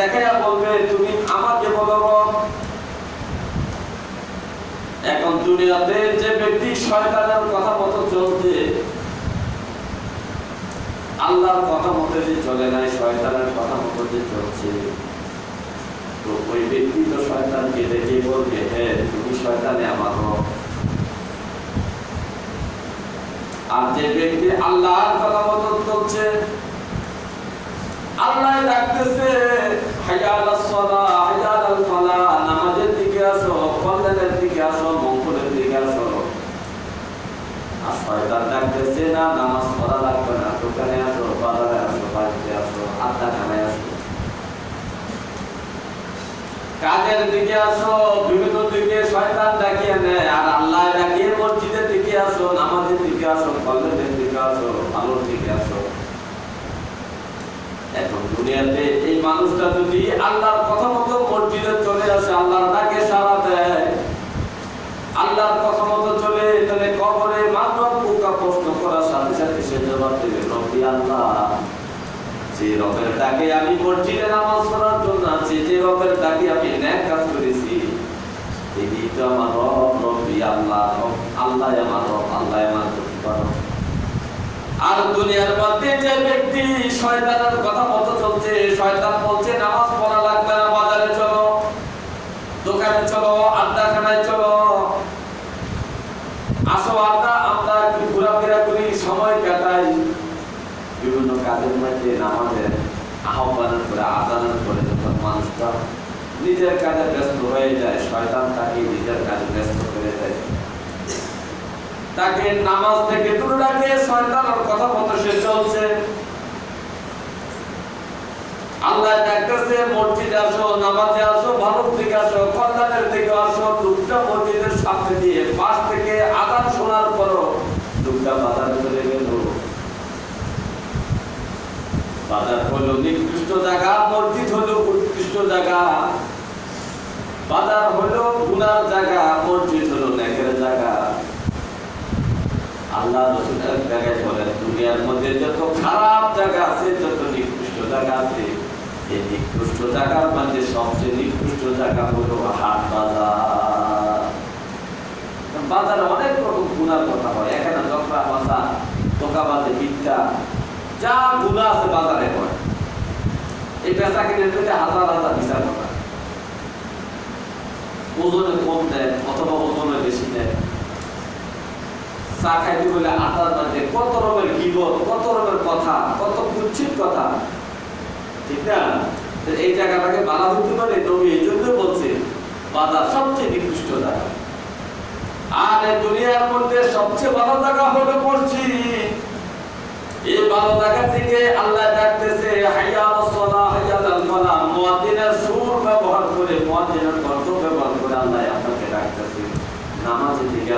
দেখাইয়া বলবে, তুমি এখন দুনিয়াতে যে ব্যক্তি শয়তানের কথা মতো চলছে, আল্লাহর কথা মতো যে চলে নাই, শয়তানের কথা মতো যে চলছে, তো ওই ব্যক্তি তো শয়তানকে দেখে বলবে হ্যাঁ তুমি শয়তানে আমার আর যে ব্যক্তি আল্লাহর কথা মতো চলছে আল্লাহ ডাকতেছে হাইয়া আলাস সালাহ হাইয়া আলাল ফালাহ নামাজের দিকে আসো কল্যাণের দিকে আসো মঙ্গলের দিকে আসো আর শয়তান না নামাজ পড়া লাগবে না দোকানে আসো বাজারে আসো বাড়িতে আসো আড্ডা খানায় আসো কাজের দিকে আসো বিভিন্ন দিকে শয়তান ডাকিয়ে নেয় আর আল্লাহ ডাকিয়ে মসজিদের দিকে আসো নামাজের দিকে আসো কল্যাণের দিকে আসো আলোর দিকে আসো এখন দুনিয়াতে এই মানুষটা যদি আল্লাহর কথা মতো মসজিদে চলে আসে আল্লাহর ডাকে সাড়া দেয় আল্লাহর কথা মতো চলে তাহলে কবরে মাত্র পোকা প্রশ্ন করার সাথে সাথে আমি কাজ করেছি তো আমার আর দুনিয়ার মধ্যে যে ব্যক্তি শয়তানের কথা মতো চলছে, শয়তান বলছে, নামাজ পড়া লাগবে না বাজারে চলো দোকানে চলো আড্ডাখানায় চলো আসো আড্ডা আমরা একটু ঘোরাফেরা করি সময় কাটাই বিভিন্ন কাজের মধ্যে নামাজের আহ্বানের করে আদানের করে যখন মানুষটা নিজের কাজে ব্যস্ত হয়ে যায়, শয়তান তাকে নিজের কাজে ব্যস্ত করে দেয়। তাকে নামাজ থেকে দূরে রাখে, শয়তানের কথা মতো সে চলছে। আল্লাহ ডাকতেছে, মসজিদে আসো, নামাজে আসো ভালোর দিকে আসো, কল্যাণের দিকে আসো, দুটা মসজিদের সামনে দিয়ে, পাশ থেকে আদান শোনার পরও দুটা বাজারে চলে গেল বাজার হলো নিকৃষ্ট জায়গা, মসজিদ হলো উৎকৃষ্ট জায়গা। বাজার হলো গুনার জায়গা, মসজিদ হলো নেকের জায়গা। আল্লাহ রসুল এক জায়গায় বলেন, দুনিয়ার মধ্যে যত খারাপ জায়গা আছে, যত নিকৃষ্ট জায়গা আছে, এই নিকৃষ্ট জায়গার মধ্যে সবচেয়ে নিকৃষ্ট জায়গা হলো হাট বাজার। বাজারে অনেক রকম গুণার কথা হয়। এখানে জকরা বাসা দোকাবাজে বিদ্যা যা গুণা আছে বাজারে হয়। এই পেশা কিনে দিতে হাজার হাজার বিচার কথা ওজনে কম দেয়, অথবা ওজনে বেশি দেয়। চা খাইতে বলে আটার মাঝে কত রকমের গিবত কত রকমের কথা, কত কুচ্ছিত কথা। ঠিক না? এই জায়গাটাকে বাধা হইতে পারে, নবী এই জন্য বলছে, বাজার সবচেয়ে নিকৃষ্ট জায়গা। আর দুনিয়ার মধ্যে সবচেয়ে ভালো জায়গা হলো মসজিদ। থেকে আল্লাহ ডাকতেছে, হাইয়া হাইয়া আল মুয়াজ্জিনের সুর ব্যবহার করে মুয়াজ্জিনের কণ্ঠ ব্যবহার করে আল্লাহ আপনাকে ডাকতেছে।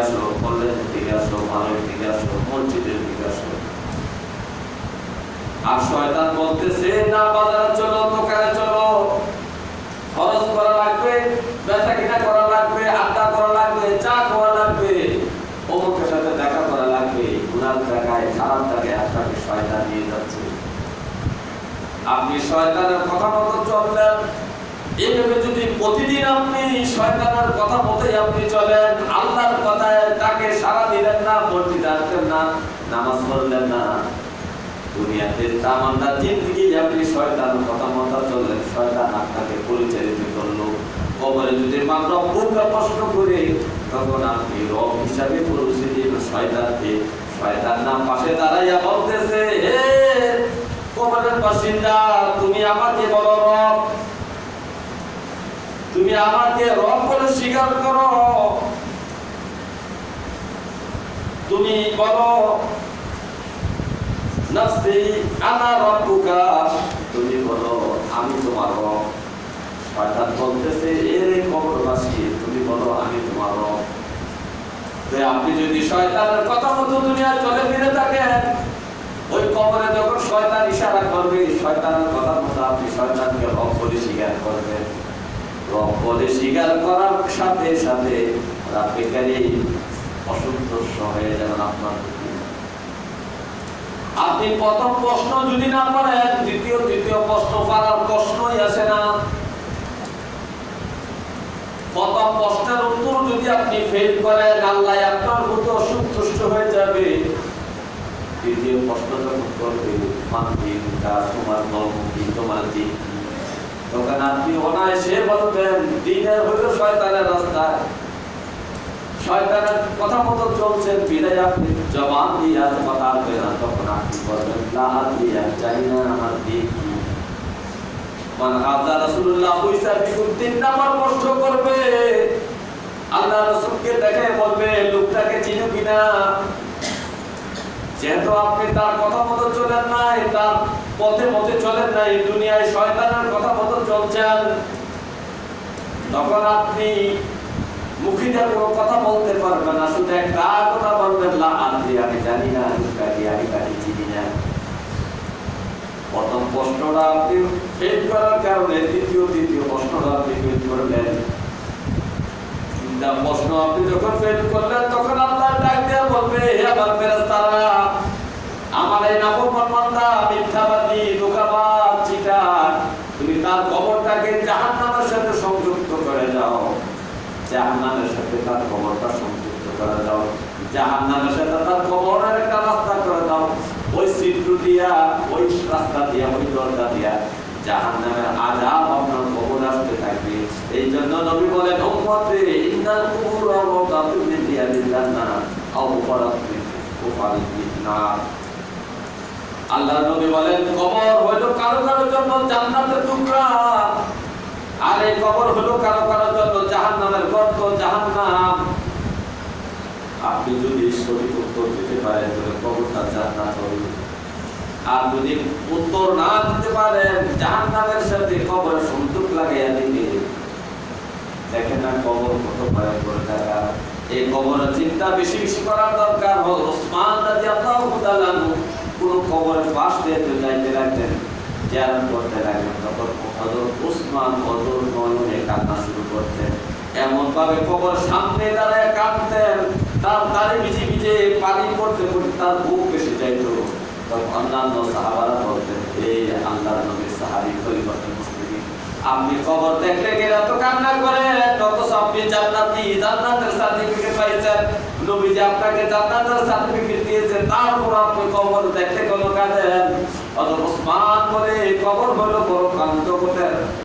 আসো, কলেজের দিকে আসো মালের দিকে আসো, মসজিদের দিকে আসো। আর শয়তান বলতেছে, না বাজারে জন্য খরচ করা লাগবে বেচা কিনা করা লাগবে আড্ডা করা লাগবে চা খাওয়া লাগবে অমুকের সাথে দেখা করা লাগবে জায়গায় জায়গায় আপনাকে শয়তান নিয়ে যাচ্ছে। আপনি শয়তানের কথা মতো চললেন এইভাবে যদি প্রতিদিন আপনি শয়তানের কথা মতোই আপনি চলেন, আল্লাহর কথায় তাকে সারা দিলেন না মসজিদে আসলেন না, নামাজ পড়লেন না। দুনিয়াতে তামান্না জিন্দগি আপনি শয়তানের কথা মতো চললেন, শয়তান আপনাকে পরিচালিত করল। কবরে যদি মাত্র প্রশ্ন করে, তখন আপনি রব হিসাবে পরিচয় দিবেন শয়তানকে শয়তান নাম পাশে দাঁড়াইয়া বলতেছে, হে কবরের বাসিন্দা, তুমি আমাকে বলো রব। তুমি আমাকে রব বলে স্বীকার করো। তুমি বলো, নফসি আনা রব্বুকা। তুমি বলো, আমি তোমার রব। শয়তান বলতেছে এর কবরবাসী তুমি বলো আমি তোমার রব তো আপনি যদি শয়তানের কথা মতো চলে ফিরে থাকেন, ওই কবরে যখন শয়তান ইশারা করবে শয়তানের কথা মতো আপনি শয়তানকে রব বলে স্বীকার করবেন। রব বলে স্বীকার করার সাথে সাথে রাত্রিকারী হয়ে যাবেন আপনার আপনি প্রথম প্রশ্ন যদি না পারেন দ্বিতীয় তৃতীয় প্রশ্ন পারার প্রশ্নই আসে না। প্রথম প্রশ্নের যদি আপনি ফেল করেন, আল্লাহ আপনার অসন্তুষ্ট হয়ে যাবে। দ্বিতীয় করবে তা তোমার তোমার দিন তখন আপনি অনায়াসে বলবেন, দিনের হইল শয়তানের শয়তানের কথা মতো চলছেন বিদায় আপনি জবান দিয়ে কথা আসবে না। তখন আপনি বলবেন দিয়ে চাই না, আমার কি? মানে রাসূলুল্লাহ তিন নাম্বার প্রশ্ন করবে। আল্লাহ রাসূলকে দেখে বলবে, লোকটাকে চিনো কিনা যেহেতু আপনি তার কথা মতো চলেন নাই, তার পথে পথে চলেন নাই, দুনিয়ায় শয়তানের কথা মতো চলছেন। তখন আপনি মুখিতে কোনো কথা বলতে পারবেন না, শুধু একটা কথা বলবেন, লা আনতে আমি জানি না, আমি প্রথম প্রশ্নটা আপনি ফেল করার কারণে দ্বিতীয়, তৃতীয় প্রশ্নটা আপনি ফেল করলেন। তিনটা প্রশ্ন আপনি যখন ফেল করলেন, তখন আল্লাহ ডাক দিয়ে বলবে, হে আমার আমার এই মিথ্যাবাদী, ধোঁকাবাজ, চিটার, তুমি তার কবরটাকে জাহান্নামের সাথে সংযুক্ত করে যাও জাহান্নামের সাথে তার কবরটা সংযুক্ত করে দাও। জাহান্নামের সাথে তার কবরের একটা রাস্তা করে দাও। ওই ছিদ্র দিয়া রাস্তা দিয়া ওই দরজা দিয়া জাহান্নামের আযাব আপনার কবর আসতে থাকবে। এই জন্য নবী বলেন নার। আল্লাহ নবী বলেন, কবর হইল কারও কারও জন্য জান্নাতের টুকরা, আর এই কবর হলো কারও কারও জন্য জাহান্নামের গর্ত জাহান্নাম আপনি যদি সঠিক উত্তর দিতে পারেন তাহলে কবরটা জান্নাত হবে আর যদি উত্তর না দিতে পারেন, জাহান্নামের সাথে কবরের সংযোগ লাগাইয়া দেখেন না কবর কত এই চিন্তা বেশি বেশি করার দরকার হল। ওসমান কোন কবরের পাশ দিয়ে যাইতে লাগতেন করতে লাগলেন। তখন হযরত ওসমান হযরত নয়নে কান্না শুরু করতেন। এমন ভাবে কবর সামনে দাঁড়ায় কাঁদতেন। তার দাড়ি ভিজে ভিজে পানি পড়তে পড়তে তার বুক বেশি যাইতো। তখন অন্যান্য সাহাবারা বলতেন এই আল্লাহর নবীর সাহাবি পরিবর্তন আপনি খবর দেখলে গেলে তো কান্না করে তত আপনি জান্নাতি, জান্নাতের সার্টিফিকেট পাইছেন। নবীজি আপনাকে জান্নাতের সার্টিফিকেট দিয়েছেন, তারপর আপনি কবর দেখলে কোনো কাঁদেন অত ওসমান বলে খবর হলো বড় কান্ত জগতের